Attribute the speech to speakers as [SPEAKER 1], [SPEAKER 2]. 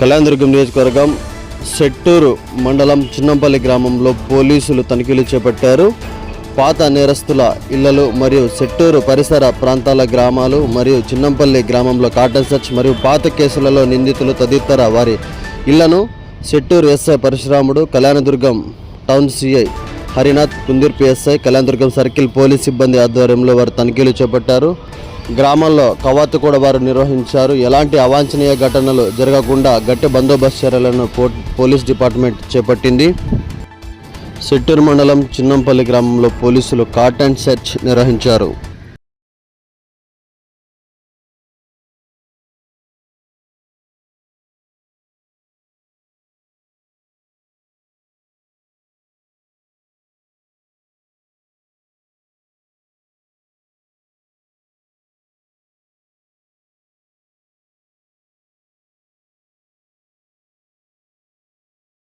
[SPEAKER 1] కళ్యాణదుర్గం నియోజకవర్గం సెట్టూరు మండలం చిన్నంపల్లి గ్రామంలో పోలీసులు తనిఖీలు చేపట్టారు. పాత నేరస్తుల ఇళ్ళలు మరియు సెట్టూరు పరిసర ప్రాంతాల గ్రామాలు మరియు చిన్నంపల్లి గ్రామంలో కాటన్ సర్చ్ మరియు పాత కేసులలో నిందితులు తదితర వారి ఇళ్ళను Setturu SI Parashuramudu Kalyanadurgam town CI Harinath Kundur SI Kalyanadurgam circle police సిబ్బంది ఆధ్వర్యంలో వారు తనిఖీలు చేపట్టారు. గ్రామంలో కవాతు కూడా వారు నిర్వహించారు. ఎలాంటి అవాంఛనీయ ఘటనలు జరగకుండా గట్టి బందోబస్తు చర్యలను పో- పోలీస్ డిపార్ట్మెంట్ చేపట్టింది. సిట్టూరు మండలం చిన్నంపల్లి గ్రామంలో పోలీసులు కాట్ అండ్ సెర్చ్ నిర్వహించారు.